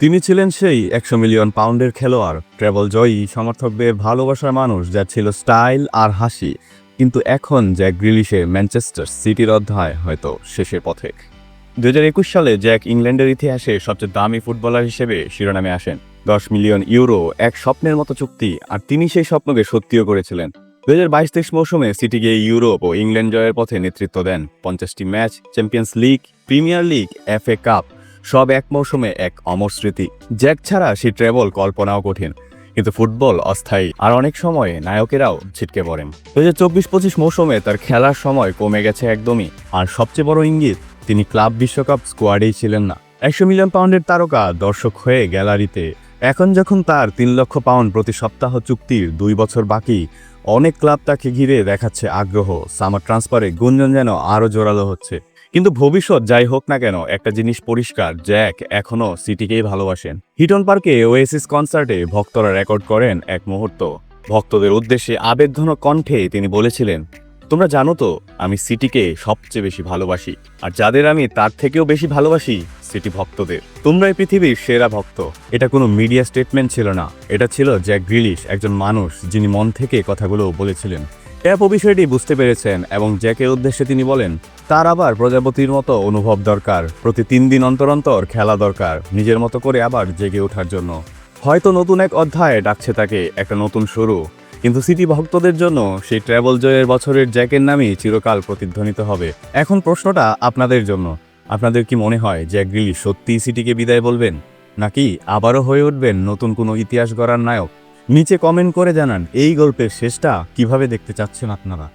তিনি ছিলেন সেই একশো মিলিয়ন পাউন্ডের খেলোয়াড়, ট্রেবল জয়ী, সমর্থকদের ভালোবাসার মানুষ যা ছিল স্টাইল আর হাসি। কিন্তু এখন জ্যাক গ্রিলিশের ম্যানচেস্টার সিটির অধ্যায় হয়তো শেষের পথে। দুই হাজার একুশ সালে জ্যাক ইংল্যান্ডের ইতিহাসে সবচেয়ে দামি ফুটবলার হিসেবে শিরোনামে আসেন। দশ মিলিয়ন ইউরো, এক স্বপ্নের মতো চুক্তি, আর তিনি সেই স্বপ্নকে সত্যিও করেছিলেন। দু হাজার বাইশ তেইশ মৌসুমে সিটিকে ইউরোপ ও ইংল্যান্ড জয়ের পথে নেতৃত্ব দেন। পঞ্চাশটি match, champions league, premier league F A cup সব এক মৌসুমে এক অমর স্মৃতি। জ্যাক ছাড়া সেই ট্রেবল কল্পনাও কঠিন, কিন্তু ফুটবল অস্থায়ী, আর অনেক সময় নায়কেরাও ছিটকে পড়েন। দু হাজার চব্বিশ পঁচিশ মৌসুমে তার খেলার সময় কমে গেছে একদমই, আর সবচেয়ে বড় ইঙ্গিত, তিনি ক্লাব বিশ্বকাপ স্কোয়াডেই ছিলেন না। একশো মিলিয়ন পাউন্ডের তারকা, দর্শক হয়ে গ্যালারিতে, এখন যখন তার তিন লক্ষ পাউন্ড প্রতি সপ্তাহ চুক্তির দুই বছর বাকি, অনেক ক্লাব তাকে ঘিরে দেখাচ্ছে আগ্রহ। সামার ট্রান্সফারে গুঞ্জন যেন আরও জোরালো হচ্ছে। কিন্তু ভবিষ্যৎ যাই হোক না কেন, একটা জিনিস পরিষ্কার, জ্যাক এখনও সিটিকেই ভালোবাসেন। হিটন পার্কে ওয়েসিস কনসার্টে ভক্তরা রেকর্ড করেন এক মুহূর্ত। ভক্তদের উদ্দেশ্যে আবেগঘন কণ্ঠে তিনি বলেছিলেন, তোমরা জানো তো, আমি সিটিকে সবচেয়ে বেশি ভালোবাসি, আর যাদের আমি তার থেকেও বেশি ভালোবাসি, সিটি ভক্তদের। তোমরাই পৃথিবীর সেরা ভক্ত। এটা কোনো মিডিয়া স্টেটমেন্ট ছিল না। এটা ছিল জ্যাক গ্রিলিশ, একজন মানুষ, যিনি মন থেকে কথাগুলো বলেছিলেন। ট্যাপও বিষয়টি বুঝতে পেরেছেন এবং জ্যাকের উদ্দেশ্যে তিনি বলেন, তার আবার প্রজাপতির মতো অনুভব দরকার। প্রতি তিন দিন অন্তর অন্তর খেলা দরকার, নিজের মতো করে আবার জেগে ওঠার জন্য। হয়তো নতুন এক অধ্যায়ে ডাকছে তাকে একটা নতুন শুরু, কিন্তু সিটি ভক্তদের জন্য সেই ট্র্যাভেল জয়ের বছরের জ্যাকের নামই চিরকাল প্রতিধ্বনিত হবে। এখন প্রশ্নটা আপনাদের জন্য। আপনাদের কি মনে হয় জ্যাক গ্রিলি সত্যিই সিটিকে বিদায় বলবেন? নাকি আবারও হয়ে উঠবেন নতুন কোনো ইতিহাস গড়ার নায়ক? নিচে কমেন্ট করে জানান এই গল্পের শেষটা কীভাবে দেখতে চাচ্ছেন আপনারা?